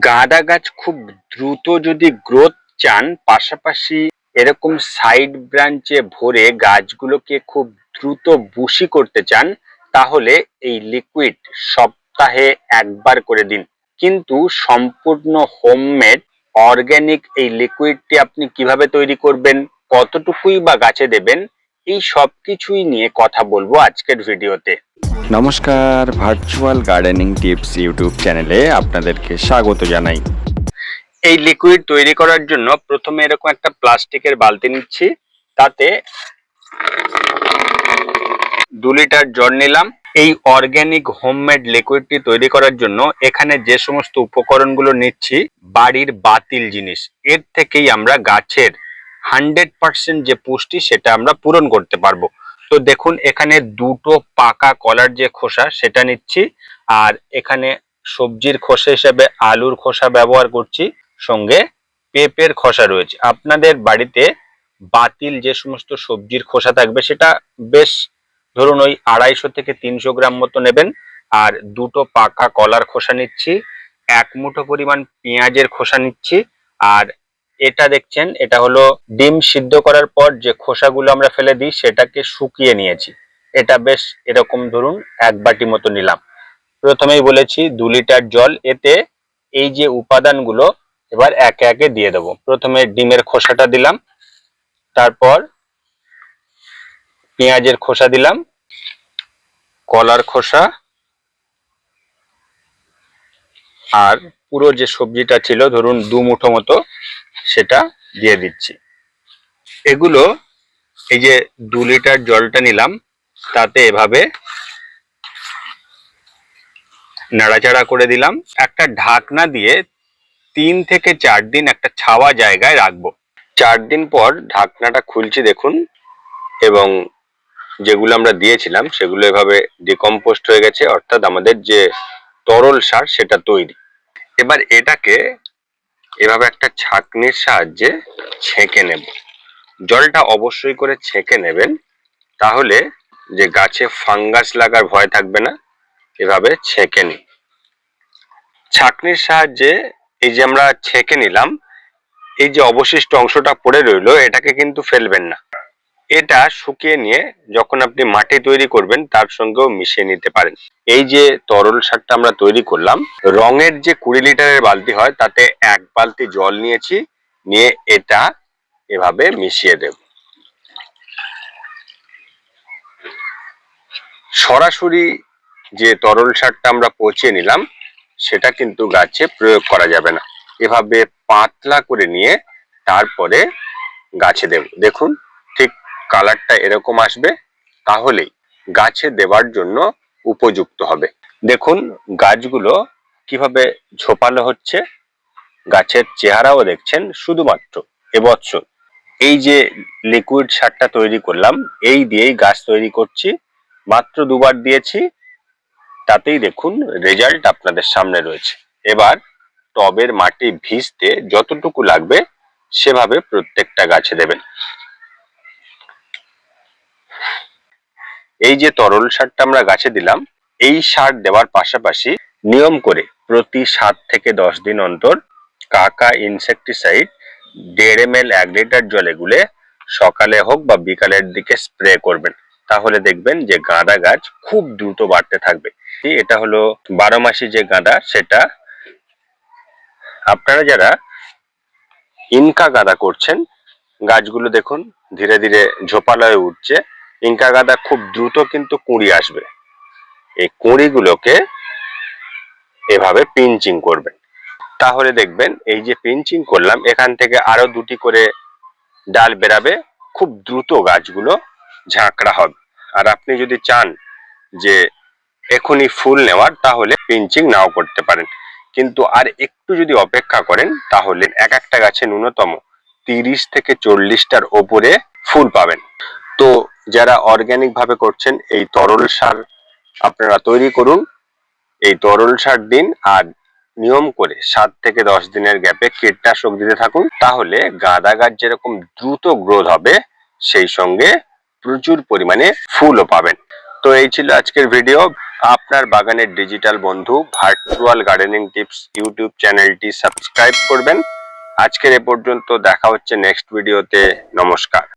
গাঁদা গাছ খুব দ্রুত যদি গ্রোথ চান, পাশাপাশি এরকম সাইড ব্রাঞ্চে ভরে গাছগুলোকে খুব দ্রুত বুশি করতে চান, তাহলে এই লিকুইড সপ্তাহে একবার করে দিন। কিন্তু সম্পূর্ণ হোমমেড অর্গ্যানিক এই লিকুইডটি আপনি কীভাবে তৈরি করবেন, কতটুকুই বা গাছে দেবেন, এই সব কিছুই নিয়ে কথা বলব আজকের ভিডিওতে নমস্কার ভার্চুয়াল গার্ডেনিং টিপস ইউটিউব চ্যানেলে আপনাদেরকে স্বাগত জানাই। এই লিকুইড তৈরি করার জন্য প্রথমে এরকম একটা প্লাস্টিকের বালতি নিচ্ছি, তাতে দু লিটার জল নিলাম। এই অর্গ্যানিক হোমমেড লিকুইডটি তৈরি করার জন্য এখানে যে সমস্ত উপকরণগুলো নিচ্ছি, বাড়ির বাতিল জিনিস, এর থেকেই আমরা গাছের হান্ড্রেড পার্সেন্ট যে পুষ্টি সেটা আমরা পূরণ করতে পারব। তো দেখুন, এখানে দুটো পাকা কলার যে খোসা, সেটা নিচ্ছি। আর এখানে সবজির খোসা হিসেবে আলুর খোসা ব্যবহার করছি। সঙ্গে পেঁপের খোসা রয়েছে। আপনাদের বাড়িতে বাতিল যে সমস্ত সবজির খোসা থাকবে, সেটা বেশ ধরুন ওই আড়াইশো থেকে তিনশো গ্রাম মতো নেবেন। আর দুটো পাকা কলার খোসা নিচ্ছি। এক মুঠো পরিমাণ পেঁয়াজের খোসা নিচ্ছি। আর এটা দেখছেন, এটা হলো ডিম সিদ্ধ করার পর যে খোসাগুলো আমরা ফেলে দিই, সেটাকে শুকিয়ে নিয়েছি। এটা বেশ এরকম ধরুন এক বাটি মতো নিলাম। প্রথমেই বলেছি দু লিটার জল, এতে এই যে উপাদানগুলো, এবার একে একে দিয়ে দেবো। প্রথমে ডিমের খোসাটা দিলাম, তারপর পেঁয়াজের খোসা দিলাম, কলার খোসা, আর পুরো যে সবজিটা ছিল, ধরুন দু মুঠো মতো সেটা দিয়ে দিচ্ছি। এগুলো এই যে দু লিটার জলটা নিলাম, তাতে এভাবে নাড়াচাড়া করে দিলাম। একটা ঢাকনা দিয়ে তিন থেকে চার দিন একটা ছাওয়া জায়গায় রাখব। চার দিন পর ঢাকনাটা খুলছি দেখুন, এবং যেগুলো আমরা দিয়েছিলাম সেগুলো এভাবে ডিকম্পোস্ট হয়ে গেছে, অর্থাৎ আমাদের যে তরল সার সেটা তৈরি। এবার এটাকে এভাবে একটা ছাঁকনির সাহায্যে ছেঁকে নেব। জলটা অবশ্যই করে ছেঁকে নেবেন, তাহলে যে গাছে ফাঙ্গাস লাগার ভয় থাকবে না, এভাবে ছেঁকে নিই ছাঁকনির সাহায্যে এই যে আমরা ছেঁকে নিলাম, এই যে অবশিষ্ট অংশটা পড়ে রইল, এটাকে কিন্তু ফেলবেন না। এটা শুকিয়ে নিয়ে যখন আপনি মাটি তৈরি করবেন, তার সঙ্গেও মিশিয়ে নিতে পারেন। এই যে তরল সারটা আমরা তৈরি করলাম, রঙের যে কুড়ি লিটারের বালতি হয়, তাতে এক বালতি জল নিয়েছি, নিয়ে এটা এভাবে মিশিয়ে দেব। সরাসরি যে তরল সারটা আমরা পচিয়ে নিলাম, সেটা কিন্তু গাছে প্রয়োগ করা যাবে না। এভাবে পাতলা করে নিয়ে তারপরে গাছে দেব। দেখুন কালারটা এরকম আসবে, তাহলেই গাছে দেওয়ার জন্য উপযুক্ত হবে। দেখুন, গাছগুলো কীভাবে ঝোপালো হচ্ছে। গাছের চেহারাও দেখছেন শুধুমাত্র এবছর। এই যে লিকুইড সারটা তৈরি করলাম, এই দিয়েই গাছ তৈরি করছি। মাত্র দুবার দিয়েছি, তাতেই দেখুন রেজাল্ট আপনাদের সামনে রয়েছে। এবার টবের মাটি ভিজতে যতটুকু লাগবে, সেভাবে প্রত্যেকটা গাছে দেবেন। এই যে তরল সারটা আমরা গাছে দিলাম, এই সার দেওয়ার পাশাপাশি নিয়ম করে প্রতি সাত থেকে দশ দিন অন্তর কাকা ইনসেকটিসাইড দেড় এম এল এক লিটার জলে গুলে সকালে হোক বা বিকালের দিকে স্প্রে করবেন। তাহলে দেখবেন যে গাঁদা গাছ খুব দ্রুত বাড়তে থাকবে। এটা হলো বারো মাসি যে গাঁদা, সেটা আপনারা যারা ইনকা গাঁদা করছেন, গাছগুলো দেখুন ধীরে ধীরে ঝোপালো হয়ে উঠছে। ইনকা গাঁদা খুব দ্রুত কিন্তু কুঁড়ি আসবে। এই কুঁড়িগুলোকে এভাবে পিঞ্চিং করবেন। তাহলে দেখবেন এই যে পিঞ্চিং করলাম, এখান থেকে আরও দুটি করে ডাল বেরাবে, খুব দ্রুত গাছগুলো ঝাঁকড়া হবে। আর আপনি যদি চান যে এখনই ফুল নেওয়ার, তাহলে পিঞ্চিং নাও করতে পারেন। কিন্তু আর একটু যদি অপেক্ষা করেন, তাহলে এক একটা গাছে ন্যূনতম তিরিশ থেকে চল্লিশটার ওপরে ফুল পাবেন। তো যারা অর্গানিক ভাবে করছেন, এই তরল সার আপনারা তৈরি করুন। এই তরল সার দিন আর নিয়ম করে সাত থেকে দশ দিনের গ্যাপে কীটনাশক দিতে থাকুন। তাহলে গাঁদা গাছ যেরকম দ্রুত গ্রোথ হবে, সেই সঙ্গে প্রচুর পরিমাণে ফুলও পাবেন। তো এই ছিল আজকের ভিডিও আপনার বাগানের ডিজিটাল বন্ধু ভার্চুয়াল গার্ডেনিং টিপস ইউটিউব চ্যানেলটি সাবস্ক্রাইব করবেন। আজকের এ পর্যন্ত দেখা হচ্ছে নেক্সট ভিডিওতে নমস্কার।